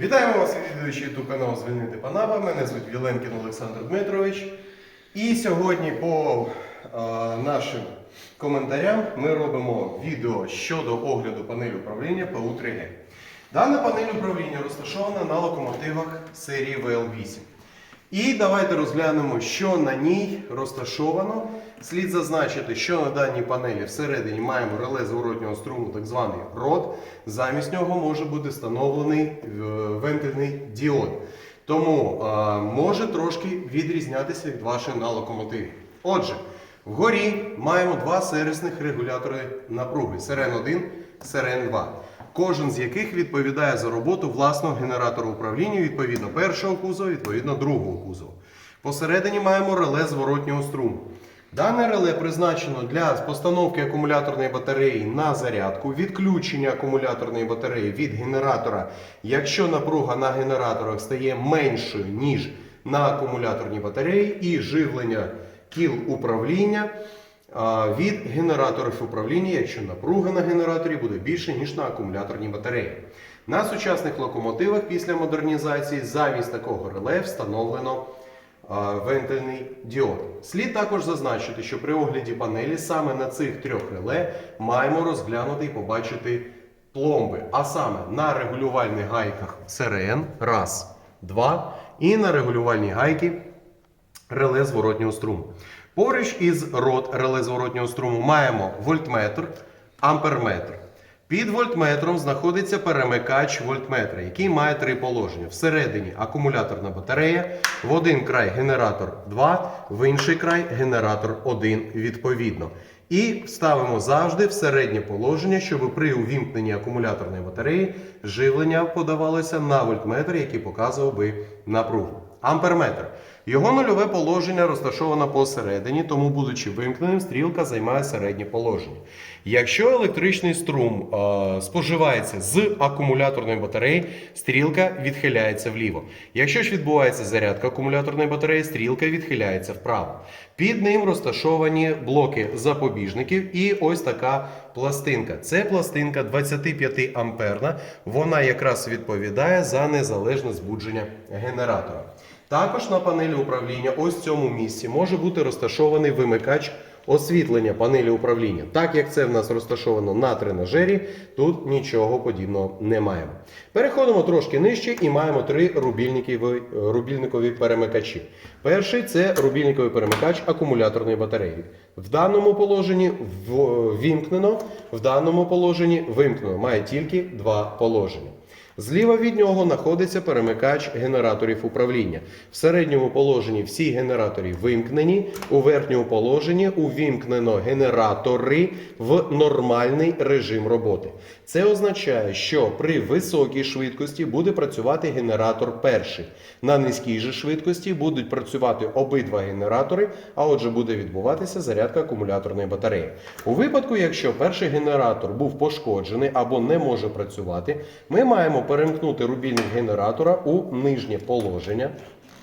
Вітаємо вас, відвідувачі до каналу Звільнити Панава. Мене звуть Віленкін Олександр Дмитрович. І сьогодні по е, нашим коментарям ми робимо відео щодо огляду панелі управління ПУ-3Г. Дана панель управління розташована на локомотивах серії ВЛ8. І давайте розглянемо, що на ній розташовано. Слід зазначити, що на даній панелі всередині маємо реле зворотнього струму, так званий род. Замість нього може бути встановлений е, вентильний діод. Тому е, може трошки відрізнятися від вашої на локомотиві. Отже, вгорі маємо два сервісних регулятори напруги: Сирен 1, Сирен 2 кожен з яких відповідає за роботу власного генератора управління відповідно першого кузова, відповідно другого кузова. Посередині маємо реле зворотнього струму. Дане реле призначено для постановки акумуляторної батареї на зарядку, відключення акумуляторної батареї від генератора, якщо напруга на генераторах стає меншою, ніж на акумуляторній батареї, і живлення кіл управління від генераторів управління, якщо напруга на генераторі буде більше, ніж на акумуляторній батареї. На сучасних локомотивах після модернізації замість такого реле встановлено вентильний діод. Слід також зазначити, що при огляді панелі саме на цих трьох реле маємо розглянути і побачити пломби, а саме на регулювальних гайках СРН, раз, два, і на регулювальній гайки реле зворотнього струму. Поруч із рот реле зворотнього струму маємо вольтметр, амперметр. Під вольтметром знаходиться перемикач вольтметра, який має три положення. Всередині акумуляторна батарея, в один край генератор 2, в інший край генератор 1 відповідно. І ставимо завжди в середнє положення, щоб при увімкненні акумуляторної батареї живлення подавалося на вольтметр, який показував би напругу. Амперметр. Його нульове положення розташовано посередині, тому, будучи вимкненим, стрілка займає середнє положення. Якщо електричний струм е, споживається з акумуляторної батареї, стрілка відхиляється вліво. Якщо ж відбувається зарядка акумуляторної батареї, стрілка відхиляється вправо. Під ним розташовані блоки запобіжників і ось така пластинка. Це пластинка 25 амперна. Вона якраз відповідає за незалежне збудження генератора. Також на панелі управління, ось в цьому місці, може бути розташований вимикач освітлення панелі управління. Так як це в нас розташовано на тренажері, тут нічого подібного не маємо. Переходимо трошки нижче і маємо три рубільникові, рубільникові перемикачі. Перший це рубільниковий перемикач акумуляторної батареї. В даному положенні ввімкнено, в даному положенні вимкнено. Має тільки два положення. Зліва від нього знаходиться перемикач генераторів управління. В середньому положенні всі генератори вимкнені, у верхньому положенні увімкнено генератори в нормальний режим роботи. Це означає, що при високій швидкості буде працювати генератор перший. На низькій же швидкості будуть працювати обидва генератори, а отже буде відбуватися зарядка акумуляторної батареї. У випадку, якщо перший генератор був пошкоджений або не може працювати, ми маємо перемкнути рубільник генератора у нижнє положення,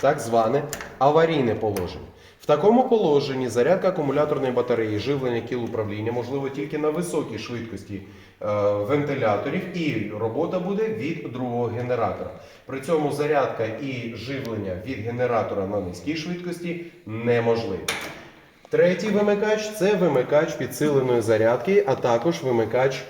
так зване аварійне положення. В такому положенні зарядка акумуляторної батареї, живлення кіл управління можливо тільки на високій швидкості е, вентиляторів, і робота буде від другого генератора. При цьому зарядка і живлення від генератора на низькій швидкості неможливі. Третій вимикач це вимикач підсиленої зарядки, а також вимикач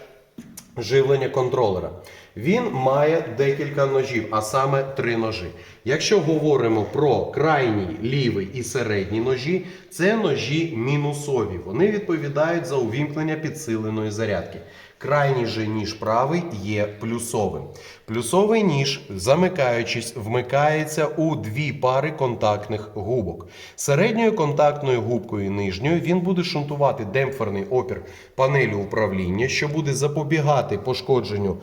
живлення контролера. Він має декілька ножів, а саме три ножі. Якщо говоримо про крайній лівий і середній ножі, це ножі мінусові. Вони відповідають за увімкнення підсиленої зарядки. Крайній же ніж правий є плюсовим. Плюсовий ніж, замикаючись, вмикається у дві пари контактних губок. Середньою контактною губкою нижньою він буде шунтувати демпферний опір панелі управління, що буде запобігати пошкодженню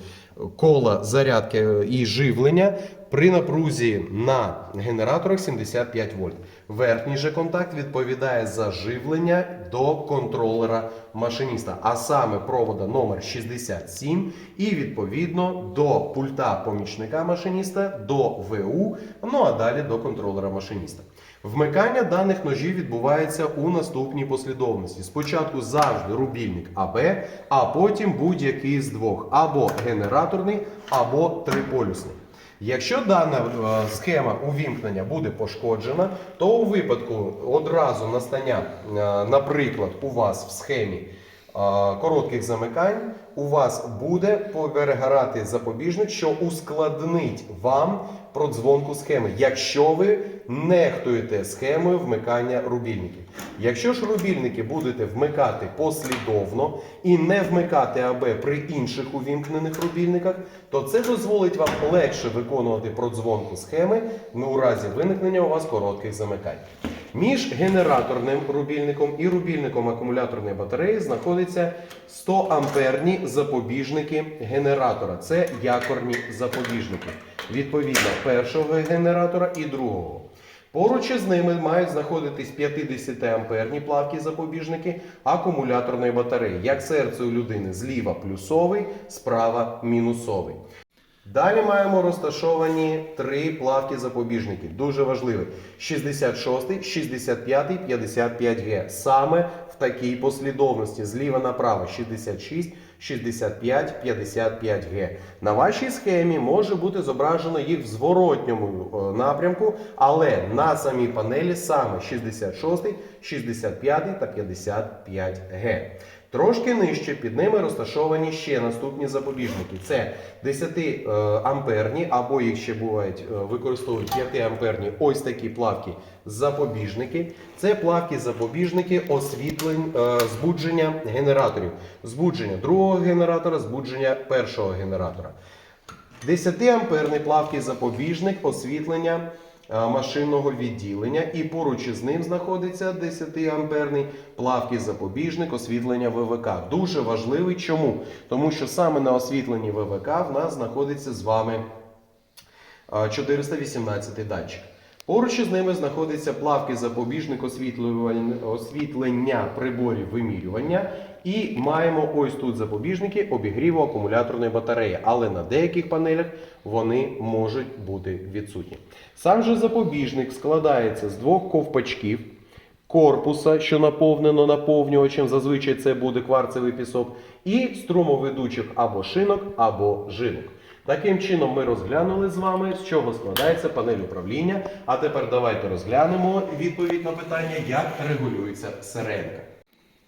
кола зарядки і живлення при напрузі на генераторах 75 вольт. Верхній же контакт відповідає за живлення до контролера машиніста, а саме провода номер 67 і відповідно до пульта помічника машиніста, до ВУ, ну а далі до контролера машиніста. Вмикання даних ножів відбувається у наступній послідовності. Спочатку завжди рубільник АБ, а потім будь-який з двох, або генераторний, або триполюсний. Якщо дана е, схема увімкнення буде пошкоджена, то у випадку одразу настання, е, наприклад, у вас в схемі коротких замикань, у вас буде перегорати запобіжник, що ускладнить вам продзвонку схеми, якщо ви нехтуєте схемою вмикання рубільників. Якщо ж рубільники будете вмикати послідовно і не вмикати АБ при інших увімкнених рубільниках, то це дозволить вам легше виконувати продзвонку схеми ну, у разі виникнення у вас коротких замикань. Між генераторним рубільником і рубільником акумуляторної батареї знаходяться 100 амперні запобіжники генератора. Це якорні запобіжники. Відповідно, першого генератора і другого. Поруч із ними мають знаходитись 50 амперні плавкі запобіжники акумуляторної батареї. Як серце у людини зліва плюсовий, справа мінусовий. Далі маємо розташовані три плавки запобіжники. Дуже важливі. 66, 65, 55Г. Саме в такій послідовності. Зліва направо 66, 65, 55Г. На вашій схемі може бути зображено їх в зворотньому е, напрямку, але на самій панелі саме 66, 65 та 55Г. Трошки нижче під ними розташовані ще наступні запобіжники. Це 10 е, амперні, або їх ще бувають, е, використовують 5 амперні ось такі плавки запобіжники. Це плавки запобіжники освітлень, е, збудження генераторів. Збудження другого генератора, збудження першого генератора. 10 амперний плавкий запобіжник освітлення машинного відділення і поруч із ним знаходиться 10 амперний плавкий запобіжник освітлення ВВК. Дуже важливий. Чому? Тому що саме на освітленні ВВК в нас знаходиться з вами е, 418 датчик. Поруч із ними знаходиться плавкий запобіжник освітлення приборів вимірювання. І маємо ось тут запобіжники обігріву акумуляторної батареї, але на деяких панелях вони можуть бути відсутні. Сам же запобіжник складається з двох ковпачків, корпуса, що наповнено наповнювачем, зазвичай це буде кварцевий пісок, і струмоведучих або шинок, або жилок. Таким чином ми розглянули з вами, з чого складається панель управління. А тепер давайте розглянемо відповідь на питання, як регулюється сиренка.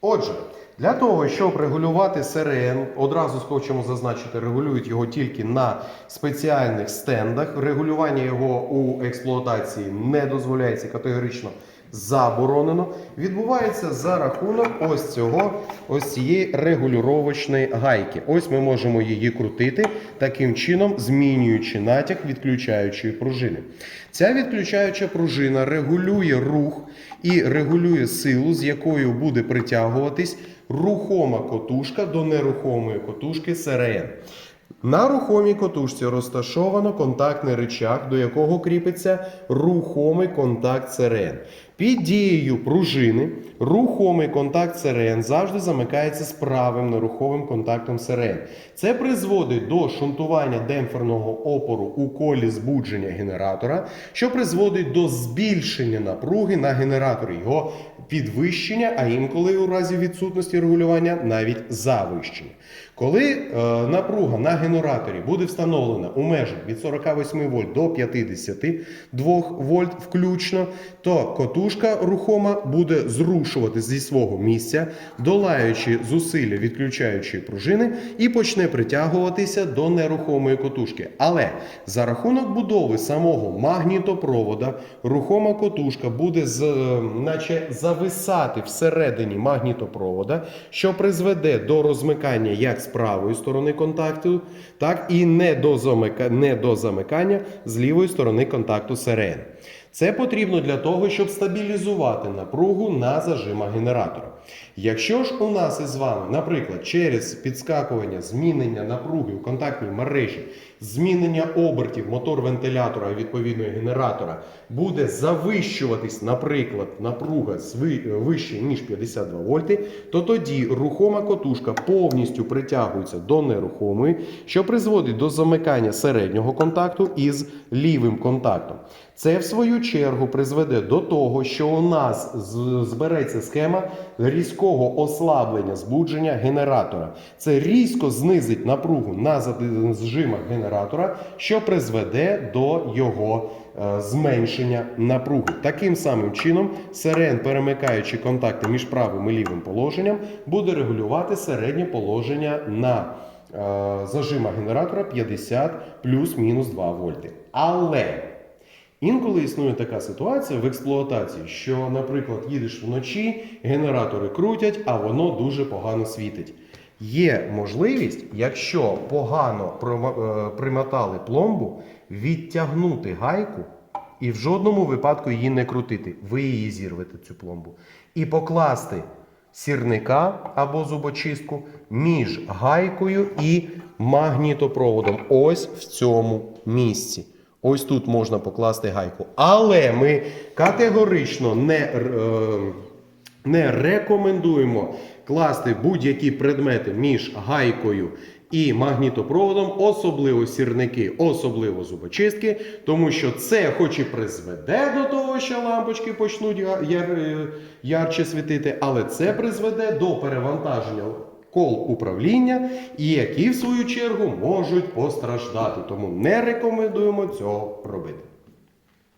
Отже, для того, щоб регулювати СРН, одразу хочемо зазначити, регулюють його тільки на спеціальних стендах. Регулювання його у експлуатації не дозволяється категорично заборонено. Відбувається за рахунок ось цього, ось цієї регулювачної гайки. Ось ми можемо її крутити, таким чином змінюючи натяг відключаючої пружини. Ця відключаюча пружина регулює рух і регулює силу, з якою буде притягуватись рухома котушка до нерухомої котушки СРН. На рухомій котушці розташовано контактний рычаг, до якого кріпиться рухомий контакт СРН. Під дією пружини рухомий контакт СРН завжди замикається з правим нерухомим контактом СРН. Це призводить до шунтування демпферного опору у колі збудження генератора, що призводить до збільшення напруги на генераторі, його підвищення, а інколи у разі відсутності регулювання навіть завищення. Коли е, напруга на генераторі буде встановлена у межах від 48 вольт до 52 вольт включно, то котушка рухома буде зрушувати зі свого місця, долаючи зусилля відключаючої пружини, і почне притягуватися до нерухомої котушки. Але за рахунок будови самого магнітопровода рухома котушка буде з, е, наче зависати всередині магнітопровода, що призведе до розмикання як з правої сторони контакту, так і не до, замика... не до замикання з лівої сторони контакту СРН. Це потрібно для того, щоб стабілізувати напругу на зажимах генератора. Якщо ж у нас із вами, наприклад, через підскакування змінення напруги у контактній мережі, змінення обертів мотор-вентилятора і відповідно генератора буде завищуватись, наприклад, напруга вище ніж 52 вольти, то тоді рухома котушка повністю притягується до нерухомої, що призводить до замикання середнього контакту із лівим контактом. Це в свою чергу призведе до того, що у нас збереться схема різкого ослаблення збудження генератора. Це різко знизить напругу на зажимах генератора, що призведе до його е, зменшення напруги. Таким самим чином, сирен, перемикаючи контакти між правим і лівим положенням, буде регулювати середнє положення на е, зажимах генератора 50 плюс-мінус 2 вольти. Але Інколи існує така ситуація в експлуатації, що, наприклад, їдеш вночі, генератори крутять, а воно дуже погано світить. Є можливість, якщо погано е, примотали пломбу, відтягнути гайку і в жодному випадку її не крутити. Ви її зірвете, цю пломбу. І покласти сірника або зубочистку між гайкою і магнітопроводом. Ось в цьому місці. Ось тут можна покласти гайку. Але ми категорично не, е, не рекомендуємо класти будь-які предмети між гайкою і магнітопроводом, особливо сірники, особливо зубочистки, тому що це хоч і призведе до того, що лампочки почнуть яр- е, ярче світити, але це призведе до перевантаження кол управління, і які в свою чергу можуть постраждати. Тому не рекомендуємо цього робити.